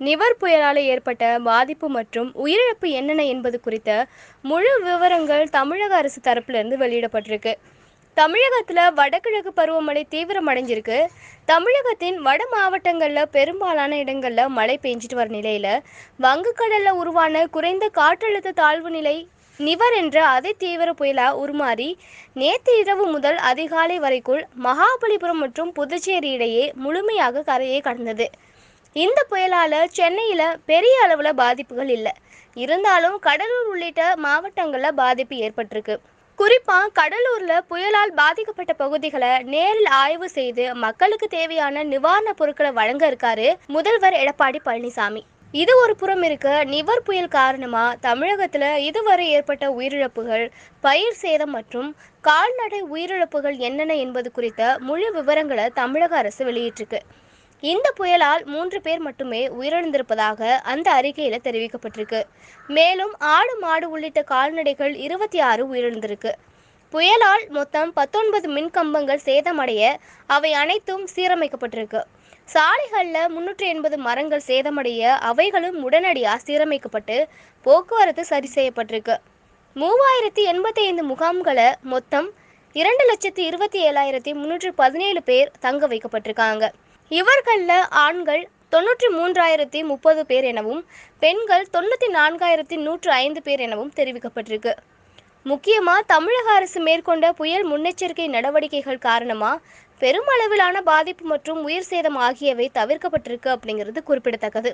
நிவர் புயலால் ஏற்பட்ட பாதிப்பு மற்றும் உயிரிழப்பு என்னென்ன என்பது குறித்த முழு விவரங்கள் தமிழக அரசு தரப்பிலிருந்து வெளியிடப்பட்டிருக்கு. தமிழகத்தில் வடகிழக்கு பருவமழை தீவிரமடைஞ்சிருக்கு. தமிழகத்தின் வட மாவட்டங்களில் பெரும்பாலான இடங்களில் மழை பெஞ்சிட்டு வர நிலையில் வங்கக்கடலில் உருவான குறைந்த காற்றழுத்த தாழ்வு நிலை நிவர் என்ற அதி தீவிர புயலாக உருமாறி நேற்று இரவு முதல் அதிகாலை வரைக்குள் மகாபலிபுரம் மற்றும் புதுச்சேரி இடையே முழுமையாக கரையை கடந்தது. இந்த புயலால் சென்னையில் பெரிய அளவில் பாதிப்புகள் இல்லை. இருந்தாலும் கடலூர் உள்ளிட்ட மாவட்டங்களில் பாதிப்பு ஏற்பட்டிருக்கு. குறிப்பாக கடலூரில் புயலால் பாதிக்கப்பட்ட பகுதிகளை நேரில் ஆய்வு செய்து மக்களுக்கு தேவையான நிவாரணப் பொருட்களை வழங்க இருக்காரு முதல்வர் எடப்பாடி பழனிசாமி. இது ஒரு புறம் இருக்க நிவர் புயல் காரணமாக தமிழகத்தில் இதுவரை ஏற்பட்ட உயிரிழப்புகள் பயிர் சேதம் மற்றும் கால்நடை உயிரிழப்புகள் என்னென்ன என்பது குறித்த முழு விவரங்களை தமிழக அரசு வெளியிட்டிருக்கு. இந்த புயலால் மூன்று பேர் மட்டுமே உயிரிழந்திருப்பதாக அந்த அறிக்கையில் தெரிவிக்கப்பட்டிருக்கு. மேலும் ஆடு மாடு உள்ளிட்ட கால்நடைகள் இருபத்தி ஆறு உயிரிழந்திருக்கு. புயலால் மொத்தம் பத்தொன்பது மின்கம்பங்கள் சேதமடைய அவை அனைத்தும் சீரமைக்கப்பட்டிருக்கு. சாலைகளில் முன்னூற்றி எண்பது மரங்கள் சேதமடைய அவைகளும் உடனடியாக சீரமைக்கப்பட்டு போக்குவரத்து சரி செய்யப்பட்டிருக்கு. மூவாயிரத்தி எண்பத்தி ஐந்து முகாம்களை மொத்தம் இரண்டு லட்சத்தி இருபத்தி ஏழாயிரத்தி முன்னூற்றி பதினேழு பேர் தங்க வைக்கப்பட்டிருக்காங்க. இவர்களில் ஆண்கள் தொண்ணூற்றி மூன்றாயிரத்தி முப்பது பேர் எனவும் பெண்கள் தொண்ணூற்றி நான்காயிரத்தி நூற்று ஐந்து பேர் எனவும் தெரிவிக்கப்பட்டிருக்கு. முக்கியமாக தமிழக அரசு மேற்கொண்ட புயல் முன்னெச்சரிக்கை நடவடிக்கைகள் காரணமாக பெருமளவிலான பாதிப்பு மற்றும் உயிர் சேதம் ஆகியவை தவிர்க்கப்பட்டிருக்கு அப்படிங்கிறது குறிப்பிடத்தக்கது.